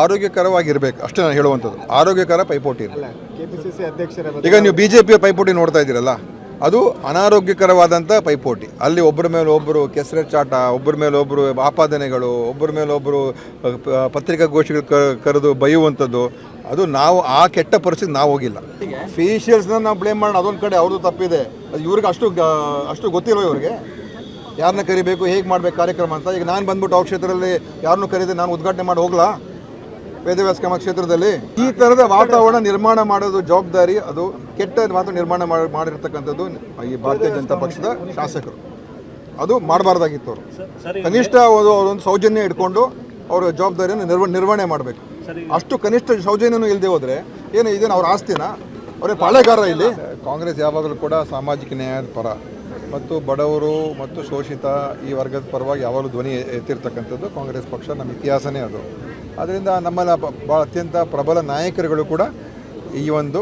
ಆರೋಗ್ಯಕರವಾಗಿರ್ಬೇಕು. ಅಷ್ಟೇ ನಾನು ಹೇಳುವಂಥದ್ದು. ಆರೋಗ್ಯಕರ ಪೈಪೋಟಿ ಇರಲಿ ಕೆಪಿಸಿಸಿ ಅಧ್ಯಕ್ಷರ ಈಗ ನೀವು ಬಿ ಜೆ ಪಿಯ ಪೈಪೋಟಿ ನೋಡ್ತಾ ಇದ್ದೀರಲ್ಲ ಅದು ಅನಾರೋಗ್ಯಕರವಾದಂಥ ಪೈಪೋಟಿ. ಅಲ್ಲಿ ಒಬ್ಬರ ಮೇಲೆ ಒಬ್ಬರು ಚಾಟ ಒಬ್ಬರ ಮೇಲೆ ಒಬ್ಬರು ಆಪಾದನೆಗಳು ಒಬ್ಬರ ಮೇಲೆ ಒಬ್ಬರು ಪತ್ರಿಕಾಗೋಷ್ಠಿಗಳು ಕರೆದು ಬೈಯುವಂಥದ್ದು ಅದು ನಾವು ಆ ಕೆಟ್ಟ ಪರಿಸ್ಥಿತಿ ನಾವು ಹೋಗಿಲ್ಲ. ಫೇಶಿಯಲ್ಸ್ನ ನಾವು ಬ್ಲೇಮ್ ಮಾಡೋಣ. ಅದೊಂದು ಕಡೆ ಅವ್ರದ್ದು ತಪ್ಪಿದೆ. ಅದು ಇವ್ರಿಗೆ ಅಷ್ಟು ಗ- ಅಷ್ಟು ಗೊತ್ತಿಲ್ವ ಇವ್ರಿಗೆ? ಯಾರನ್ನ ಕರಿಬೇಕು ಹೇಗೆ ಮಾಡಬೇಕು ಕಾರ್ಯಕ್ರಮ ಅಂತ. ಈಗ ನಾನು ಬಂದ್ಬಿಟ್ಟು ಆ ಕ್ಷೇತ್ರದಲ್ಲಿ ಯಾರನ್ನೂ ಕರೀದೆ ನಾನು ಉದ್ಘಾಟನೆ ಮಾಡಿ ಹೋಗ್ಲಾ? ವೇದವ್ಯಾಸ ಕ್ರಮ ಕ್ಷೇತ್ರದಲ್ಲಿ ಈ ಥರದ ವಾತಾವರಣ ನಿರ್ಮಾಣ ಮಾಡೋದು ಜವಾಬ್ದಾರಿ ಅದು ಕೆಟ್ಟ ವಾತಾವರಣ ನಿರ್ಮಾಣ ಮಾಡಿ ಮಾಡಿರ್ತಕ್ಕಂಥದ್ದು ಈ ಭಾರತೀಯ ಜನತಾ ಪಕ್ಷದ ಶಾಸಕರು. ಅದು ಮಾಡಬಾರ್ದಾಗಿತ್ತು ಅವರು. ಕನಿಷ್ಠ ಒಂದು ಅವರೊಂದು ಸೌಜನ್ಯ ಇಟ್ಕೊಂಡು ಅವರ ಜವಾಬ್ದಾರಿಯನ್ನು ನಿರ್ವ ನಿರ್ವಹಣೆ ಮಾಡಬೇಕು. ಅಷ್ಟು ಕನಿಷ್ಠ ಸೌಜನ್ಯನೂ ಇಲ್ಲದೆ ಹೋದರೆ ಏನು ಇದೇನು ಅವ್ರ ಆಸ್ತಿನ? ಅವರೇ ಪಾಳೆಗಾರ ಇಲ್ಲಿ. ಕಾಂಗ್ರೆಸ್ ಯಾವಾಗಲೂ ಕೂಡ ಸಾಮಾಜಿಕ ನ್ಯಾಯದ ಪರ. ಮತ್ತು ಬಡವರು ಮತ್ತು ಶೋಷಿತ ಈ ವರ್ಗದ ಪರವಾಗಿ ಯಾವಾಗಲೂ ಧ್ವನಿ ಎತ್ತಿರ್ತಕ್ಕಂಥದ್ದು ಕಾಂಗ್ರೆಸ್ ಪಕ್ಷ. ನಮ್ಮ ಇತಿಹಾಸನೇ ಅದು. ಅದರಿಂದ ನಮ್ಮಲ್ಲ ಭಾಳ ಅತ್ಯಂತ ಪ್ರಬಲ ನಾಯಕರುಗಳು ಕೂಡ ಈ ಒಂದು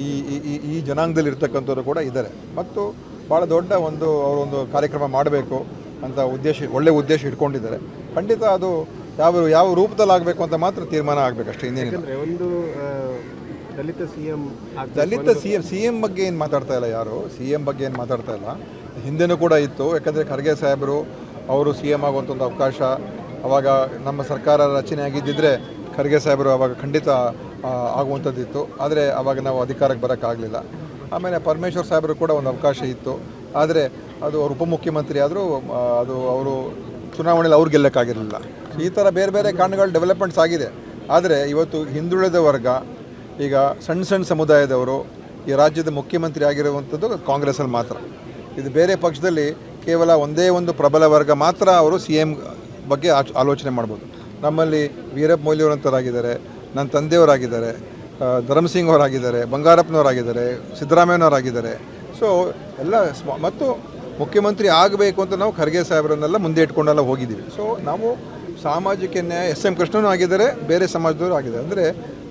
ಈ ಈ- ಈ ಜನಾಂಗದಲ್ಲಿ ಇರ್ತಕ್ಕಂಥವ್ರು ಕೂಡ ಇದ್ದಾರೆ. ಮತ್ತು ಭಾಳ ದೊಡ್ಡ ಒಂದು ಅವರೊಂದು ಕಾರ್ಯಕ್ರಮ ಮಾಡಬೇಕು ಅಂತ ಉದ್ದೇಶ ಒಳ್ಳೆಯ ಉದ್ದೇಶ ಇಟ್ಕೊಂಡಿದ್ದಾರೆ. ಖಂಡಿತ ಅದು ಯಾವ ಯಾವ ರೂಪದಲ್ಲಿ ಆಗಬೇಕು ಅಂತ ಮಾತ್ರ ತೀರ್ಮಾನ ಆಗಬೇಕು ಅಷ್ಟೇ ಇನ್ನೇನಿಲ್ಲ. ಅಂದ್ರೆ ಒಂದು Dalit C M Dalit C M C M ಬಗ್ಗೆ ಏನು ಮಾತಾಡ್ತಾ ಇಲ್ಲ ಯಾರು? ಸಿ ಎಂ ಬಗ್ಗೆ ಏನು ಮಾತಾಡ್ತಾ ಇಲ್ಲ. ಹಿಂದೆನೂ ಕೂಡ ಇತ್ತು. ಯಾಕಂದರೆ ಖರ್ಗೆ ಸಾಹೇಬರು ಅವರು ಸಿ ಎಂ ಆಗುವಂಥ ಒಂದು ಅವಕಾಶ ಅವಾಗ ನಮ್ಮ ಸರ್ಕಾರ ರಚನೆ ಆಗಿದ್ದಿದ್ರೆ ಖರ್ಗೆ ಸಾಹೇಬರು ಅವಾಗ ಖಂಡಿತ ಆಗುವಂಥದ್ದಿತ್ತು. ಆದರೆ ಅವಾಗ ನಾವು ಅಧಿಕಾರಕ್ಕೆ ಬರೋಕ್ಕಾಗಲಿಲ್ಲ. ಆಮೇಲೆ ಪರಮೇಶ್ವರ್ ಸಾಹೇಬರು ಕೂಡ ಒಂದು ಅವಕಾಶ ಇತ್ತು. ಆದರೆ ಅದು ಅವರು ಉಪಮುಖ್ಯಮಂತ್ರಿ ಆದರೂ ಅದು ಅವರು ಚುನಾವಣೆಯಲ್ಲಿ ಅವ್ರು ಗೆಲ್ಲಕ್ಕಾಗಿರಲಿಲ್ಲ. ಈ ಥರ ಬೇರೆ ಬೇರೆ ಕಾರಣಗಳು ಡೆವಲಪ್ಮೆಂಟ್ಸ್ ಆಗಿದೆ. ಆದರೆ ಇವತ್ತು ಹಿಂದುಳಿದ ವರ್ಗ, ಈಗ ಸಣ್ಣ ಸಣ್ಣ ಸಮುದಾಯದವರು ಈ ರಾಜ್ಯದ ಮುಖ್ಯಮಂತ್ರಿ ಆಗಿರುವಂಥದ್ದು ಕಾಂಗ್ರೆಸ್ಸಲ್ಲಿ ಮಾತ್ರ. ಇದು ಬೇರೆ ಪಕ್ಷದಲ್ಲಿ ಕೇವಲ ಒಂದೇ ಒಂದು ಪ್ರಬಲ ವರ್ಗ ಮಾತ್ರ ಅವರು ಸಿ ಎಂ ಬಗ್ಗೆ ಆಲೋಚನೆ ಮಾಡ್ಬೋದು. ನಮ್ಮಲ್ಲಿ ವೀರಪ್ಪ ಮೊಯ್ಲಿಯವರಂಥವರಾಗಿದ್ದಾರೆ ನನ್ನ ತಂದೆಯವರಾಗಿದ್ದಾರೆ ಧರ್ಮಸಿಂಗ್ ಅವರಾಗಿದ್ದಾರೆ ಬಂಗಾರಪ್ಪನವರಾಗಿದ್ದಾರೆ, ಸಿದ್ದರಾಮಯ್ಯನವರಾಗಿದ್ದಾರೆ. ಸೊ ಎಲ್ಲ ಸ್ಮ, ಮತ್ತು ಮುಖ್ಯಮಂತ್ರಿ ಆಗಬೇಕು ಅಂತ ನಾವು ಖರ್ಗೆ ಸಾಹೇಬರನ್ನೆಲ್ಲ ಮುಂದೆ ಇಟ್ಕೊಂಡೆಲ್ಲ ಹೋಗಿದ್ದೀವಿ. ಸೊ ನಾವು ಸಾಮಾಜಿಕ ನ್ಯಾಯ, ಎಸ್ ಎಂ ಕೃಷ್ಣನೂ ಆಗಿದ್ದಾರೆ, ಬೇರೆ ಸಮಾಜದವರು ಆಗಿದ್ದಾರೆ. ಅಂದರೆ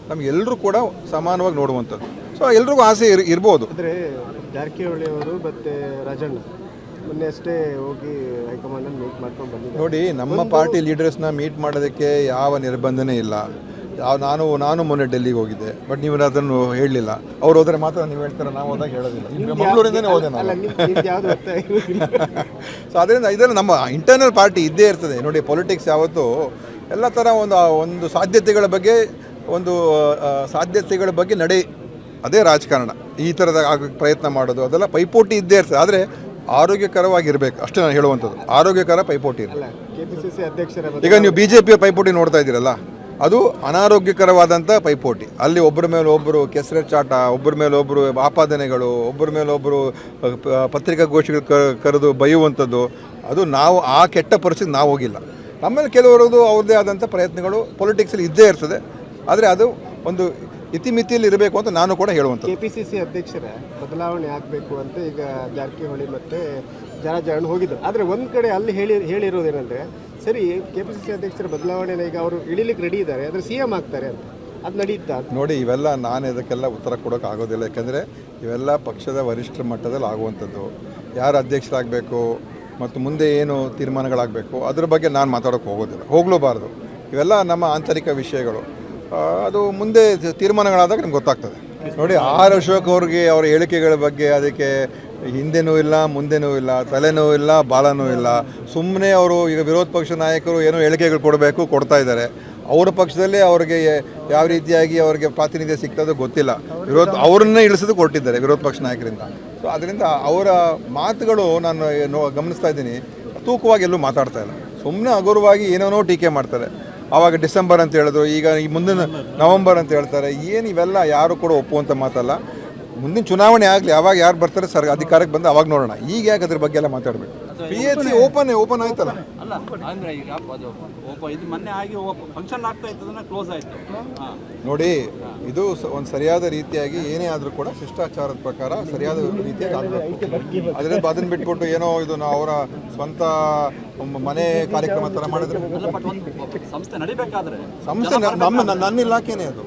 ನಮಗೆಲ್ಲರೂ ಕೂಡ ಸಮಾನವಾಗಿ ನೋಡುವಂಥದ್ದು. ಸೊ ಎಲ್ರಿಗೂ ಆಸೆ ಇರ್, ಇರ್ಬೋದು. ಅಂದರೆ ಜಾರಕಿಹೊಳಿ ಅವರು ಮತ್ತೆ ರಾಜಣ್ಣ, ಮೊನ್ನೆ ಅಷ್ಟೇ ಹೋಗಿ ಹೈಕಮಾಂಡ್ ನೋಡಿ ನಮ್ಮ ಪಾರ್ಟಿ ಲೀಡರ್ಸ್ನ ಮೀಟ್ ಮಾಡೋದಕ್ಕೆ ಯಾವ ನಿರ್ಬಂಧನೇ ಇಲ್ಲ. ಯಾವ ನಾನು ನಾನು ಮೊನ್ನೆ ಡೆಲ್ಲಿಗೆ ಹೋಗಿದ್ದೆ ಬಟ್ ನೀವು ಅದನ್ನು ಹೇಳಲಿಲ್ಲ. ಅವ್ರು ಹೋದರೆ ಮಾತ್ರ ನೀವು ಹೇಳ್ತಾರೆ? ನಾವು ಹೋದಾಗ ಹೇಳೋದಿಲ್ಲ. ಈಗ ಮಂಗಳೂರಿಂದನೇ ಹೋದೆ ನಾನು. ಸೊ ಅದರಿಂದ ಇದರಲ್ಲಿ ನಮ್ಮ ಇಂಟರ್ನಲ್ ಪಾರ್ಟಿ ಇದ್ದೇ ಇರ್ತದೆ. ನೋಡಿ ಪೊಲಿಟಿಕ್ಸ್ ಯಾವತ್ತು ಎಲ್ಲ ಥರ ಒಂದು ಒಂದು ಸಾಧ್ಯತೆಗಳ ಬಗ್ಗೆ ಒಂದು ಸಾಧ್ಯತೆಗಳ ಬಗ್ಗೆ ನಡೆ ಅದೇ ರಾಜಕಾರಣ. ಈ ಥರದ ಪ್ರಯತ್ನ ಮಾಡೋದು ಅದೆಲ್ಲ ಪೈಪೋಟಿ ಇದ್ದೇ ಇರ್ತದೆ. ಆದರೆ ಆರೋಗ್ಯಕರವಾಗಿರ್ಬೇಕು. ಅಷ್ಟೇ ನಾನು ಹೇಳುವಂಥದ್ದು. ಆರೋಗ್ಯಕರ ಪೈಪೋಟಿ ಅಲ್ಲ ಕೆಪಿಸಿಸಿ ಅಧ್ಯಕ್ಷರ ಈಗ ನೀವು ಬಿ ಜೆ ಪಿಯ ಪೈಪೋಟಿ ನೋಡ್ತಾ ಇದ್ದೀರಲ್ಲ ಅದು ಅನಾರೋಗ್ಯಕರವಾದಂಥ ಪೈಪೋಟಿ. ಅಲ್ಲಿ ಒಬ್ಬರ ಮೇಲೆ ಒಬ್ಬರು ಚಾಟ ಒಬ್ಬರ ಮೇಲೆ ಒಬ್ಬರು ಆಪಾದನೆಗಳು ಒಬ್ಬರ ಮೇಲೆ ಒಬ್ಬರು ಪತ್ರಿಕಾಗೋಷ್ಠಿಗಳು ಕರೆದು ಬೈಯುವಂಥದ್ದು ಅದು ನಾವು ಆ ಕೆಟ್ಟ ಪರಿಸ್ಥಿತಿ ನಾವು ಹೋಗಿಲ್ಲ. ನಮ್ಮಲ್ಲಿ ಕೆಲವರದು ಅವ್ರದ್ದೇ ಆದಂಥ ಪ್ರಯತ್ನಗಳು ಪೊಲಿಟಿಕ್ಸಲ್ಲಿ ಇದ್ದೇ ಇರ್ತದೆ. ಆದರೆ ಅದು ಒಂದು ಇತಿಮಿತಿಯಲ್ಲಿ ಇರಬೇಕು ಅಂತ ನಾನು ಕೂಡ ಹೇಳುವಂಥದ್ದು. ಕೆಪಿಸಿಸಿ ಅಧ್ಯಕ್ಷರ ಬದಲಾವಣೆ ಆಗಬೇಕು ಅಂತ ಈಗ ಜಾರಕಿಹೊಳಿ ಮತ್ತೆ ಜನ ಹೋಗಿದ್ದರು ಆದರೆ ಒಂದು ಕಡೆ ಅಲ್ಲಿ ಹೇಳಿ ಹೇಳಿರೋದೇನೆಂದ್ರೆ ಸರಿ ಕೆಪಿಸಿಸಿ ಅಧ್ಯಕ್ಷರ ಬದಲಾವಣೆನ ಈಗ ಅವರು ಇಳಿಲಿಕ್ಕೆ ರೆಡಿ ಇದ್ದಾರೆ ಆದರೆ ಸಿ ಎಂ ಆಗ್ತಾರೆ ಅಂತ. ಅದು ನಡೀತಾ ನೋಡಿ ಇವೆಲ್ಲ ನಾನು ಇದಕ್ಕೆಲ್ಲ ಉತ್ತರ ಕೊಡೋಕೆ ಆಗೋದಿಲ್ಲ ಯಾಕಂದರೆ ಇವೆಲ್ಲ ಪಕ್ಷದ ವರಿಷ್ಠರ ಮಟ್ಟದಲ್ಲಿ ಆಗುವಂಥದ್ದು. ಯಾರು ಅಧ್ಯಕ್ಷರಾಗಬೇಕು ಮತ್ತು ಮುಂದೆ ಏನು ತೀರ್ಮಾನಗಳಾಗಬೇಕು ಅದ್ರ ಬಗ್ಗೆ ನಾನು ಮಾತಾಡೋಕೆ ಹೋಗೋದಿಲ್ಲ. ಹೋಗಲೂಬಾರ್ದು ಇವೆಲ್ಲ ನಮ್ಮ ಆಂತರಿಕ ವಿಷಯಗಳು. ಅದು ಮುಂದೆ ತೀರ್ಮಾನಗಳಾದಾಗ ನಿಮ್ಗೆ ಗೊತ್ತಾಗ್ತದೆ. ನೋಡಿ, ಆರ್ ಅಶೋಕ್ ಅವ್ರಿಗೆ ಅವರ ಹೇಳಿಕೆಗಳ ಬಗ್ಗೆ ಅದಕ್ಕೆ ಹಿಂದೆನೂ ಇಲ್ಲ, ಮುಂದೆನೂ ಇಲ್ಲ, ತಲೆನೂ ಇಲ್ಲ ಬಾಲನೂ ಇಲ್ಲ. ಸುಮ್ಮನೆ ಅವರು ಈಗ ವಿರೋಧ ಪಕ್ಷ ನಾಯಕರು ಏನೋ ಹೇಳಿಕೆಗಳು ಕೊಡಬೇಕು, ಕೊಡ್ತಾ ಇದ್ದಾರೆ. ಅವರ ಪಕ್ಷದಲ್ಲಿ ಅವರಿಗೆ ಯಾವ ರೀತಿಯಾಗಿ ಅವರಿಗೆ ಪ್ರಾತಿನಿಧ್ಯ ಸಿಗ್ತದೋ ಗೊತ್ತಿಲ್ಲ. ವಿರೋಧ ಅವ್ರನ್ನೇ ಇಳಿಸೋದು ಕೊಟ್ಟಿದ್ದಾರೆ ವಿರೋಧ ಪಕ್ಷ ನಾಯಕರಿಂದ. ಸೊ ಅದರಿಂದ ಅವರ ಮಾತುಗಳು ನಾನು ಗಮನಿಸ್ತಾ ಇದ್ದೀನಿ. ತೂಕವಾಗಿ ಎಲ್ಲೂ ಮಾತಾಡ್ತಾ ಇಲ್ಲ. ಸುಮ್ಮನೆ ಹಗುರವಾಗಿ ಏನೇನೋ ಟೀಕೆ ಮಾಡ್ತಾರೆ. ಆವಾಗ ಡಿಸೆಂಬರ್ ಅಂತ ಹೇಳಿದ್ರು ಈಗ ಈ ಮುಂದಿನ ನವಂಬರ್ ಅಂತ ಹೇಳ್ತಾರೆ. ಏನು ಇವೆಲ್ಲ ಯಾರು ಕೂಡ ಒಪ್ಪುವಂಥ ಮಾತಲ್ಲ. ಮುಂದಿನ ಚುನಾವಣೆ ಆಗಲಿ ಅವಾಗ ಯಾರು ಬರ್ತಾರೆ ಸರ್ ಅಧಿಕಾರಕ್ಕೆ ಬಂದು ಅವಾಗ ನೋಡೋಣ. ಈಗ ಯಾಕೆ ಅದ್ರ ಬಗ್ಗೆ ಎಲ್ಲ ಮಾತಾಡಬೇಕು? P H C open open ಆಯ್ತಲ್ಲ. ಅಲ್ಲ ಅಂದ್ರೆ ಈಗ ಅದು ಒಬ್ಬ ಇದು ಮೊನ್ನೆ ಆಗಿ ಫಂಕ್ಷನ್ ಆಗ್ತಾ ಇತ್ತು ಕ್ಲೋಸ್ ಆಯ್ತು. ನೋಡಿ ಇದು ಒಂದು ಸರಿಯಾದ ರೀತಿಯಾಗಿ ಏನೇ ಆದರೂ ಕೂಡ ಶಿಷ್ಟಾಚಾರದ ಪ್ರಕಾರ ಸರಿಯಾದ ರೀತಿಯಾಗಿ ಆಗಬೇಕು ಅದರಿಂದ ಅದನ್ನ ಬಿಟ್ಬಿಟ್ಟು ಏನೋ ಇದು ಅವರ ಸ್ವಂತ ಮನೆ ಕಾರ್ಯಕ್ರಮ ತರ ಮಾಡಿದ್ರೆ. ಸಂಸ್ಥೆ ನಡಿಬೇಕಾದ್ರೆ? ಸಂಸ್ಥೆ ನಮ್ಮ ನನ್ನ ಇಲಾಖೆನೇ ಅದು.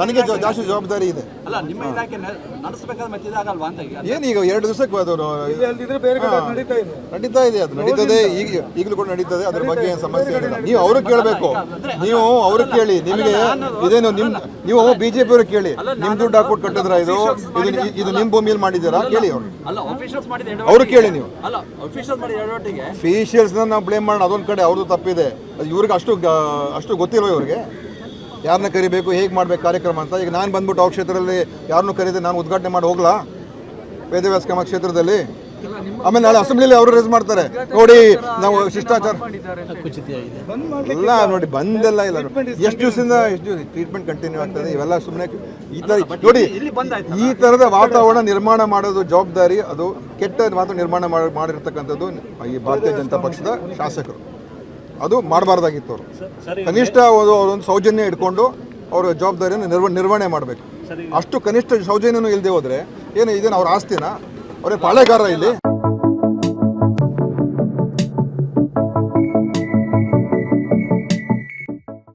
ನನಗೆ ಜಾಸ್ತಿ ಜವಾಬ್ದಾರಿ ಇದೆ. ಅಲ್ಲ ನಿಮ್ಮ ಇಲಾಖೆ ನಡೆಸಬೇಕಾದ್ರೆ ನಡೆಸ್ಬೇಕಾದ್ರೆ ಮತ್ತೆ ಇದಾಗಲ್ವಾ ಅಂತ ಈಗ? ಏನೀಗ ಎರಡು ದಿವಸಕ್ಕೆ ಅದು ನಡೀತಾ ಇದೆ. ಅದು ನಡೀತದೆ. ಈಗ ಈಗಲೂ ಕೂಡ ನಡೀತದೆ ಅದ್ರ ಬಗ್ಗೆ ಏನು ಸಮಸ್ಯೆ ಇಲ್ಲ ನೀವು ಅವ್ರಿಗೆ ಕೇಳಬೇಕು. ನೀವು ಅವ್ರಿಗೆ ಕೇಳಿ ನಿಮಗೆ ಇದೇನು ನಿಮ್ ನೀವು ಬಿಜೆಪಿ ಅವ್ರಿಗೆ ಕೇಳಿ. ನಿಮ್ ದುಡ್ಡು ಹಾಕ್ಬಿಟ್ಟು ಕಟ್ಟಿದ್ರ ಇದು? ಇದು ಇದು ನಿಮ್ ಭೂಮಿಯಲ್ಲಿ ಮಾಡಿದ್ದೀರಾ? ಕೇಳಿ ಅವ್ರು. ಅವ್ರು ಕೇಳಿ ನೀವು. ಫೇಶಿಯಲ್ಸ್ನ ನಾವು ಬ್ಲೇಮ್ ಮಾಡೋಣ ಅದೊಂದು ಕಡೆ ಅವ್ರದ್ದು ತಪ್ಪಿದೆ. ಇವ್ರಿಗೆ ಅಷ್ಟು ಅಷ್ಟು ಗೊತ್ತಿಲ್ವ ಇವ್ರಿಗೆ? ಯಾರನ್ನ ಕರಿಬೇಕು ಹೇಗೆ ಮಾಡ್ಬೇಕು ಕಾರ್ಯಕ್ರಮ ಅಂತ? ಈಗ ನಾನು ಬಂದ್ಬಿಟ್ಟು ಅವ್ರ ಕ್ಷೇತ್ರದಲ್ಲಿ ಯಾರನ್ನೂ ಕರೀದೆ ನಾನು ಉದ್ಘಾಟನೆ ಮಾಡಿ ಹೋಗ್ಲಾ? ವೇದವ್ಯಾಸ ಕ್ರಮ ಕ್ಷೇತ್ರದಲ್ಲಿ? ಆಮೇಲೆ ನಾಳೆ ಅಸೆಂಬ್ಲಿಲಿ ಅವರು ರೇಸ್ ಮಾಡ್ತಾರೆ. ನೋಡಿ ನಾವು ಶಿಷ್ಟಾಚಾರ ಇಲ್ಲ ನೋಡಿ ಬಂದೆಲ್ಲ ಇಲ್ಲ. ಎಷ್ಟು ದಿವಸದಿಂದ ಎಷ್ಟು ದಿವಸ ಟ್ರೀಟ್ಮೆಂಟ್ ಕಂಟಿನ್ಯೂ ಆಗ್ತದೆ ಇವೆಲ್ಲ ಸುಮ್ಮನೆ ಈ ಥರ ನೋಡಿ ಈ ಥರದ ವಾತಾವರಣ ನಿರ್ಮಾಣ ಮಾಡೋದು ಜವಾಬ್ದಾರಿ ಅದು ಕೆಟ್ಟ ವಾತಾವರಣ ನಿರ್ಮಾಣ ಮಾಡಿ ಮಾಡಿರ್ತಕ್ಕಂಥದ್ದು ಈ ಭಾರತೀಯ ಜನತಾ ಪಕ್ಷದ ಶಾಸಕರು. ಅದು ಮಾಡಬಾರ್ದಾಗಿತ್ತು ಅವರು ಕನಿಷ್ಠ ಒಂದು ಒಂದು ಸೌಜನ್ಯ ಇಟ್ಕೊಂಡು ಅವರ ಜವಾಬ್ದಾರಿಯನ್ನು ನಿರ್ವ ನಿರ್ವಹಣೆ ಮಾಡಬೇಕು. ಅಷ್ಟು ಕನಿಷ್ಠ ಸೌಜನ್ಯನೂ ಇಲ್ಲದೆ ಹೋದರೆ ಏನು ಇದೇನು ಅವ್ರ ಆಸ್ತಿನ ಅವ್ರೇನು ಪಾಳೆಗಾರ ಇಲ್ಲಿ.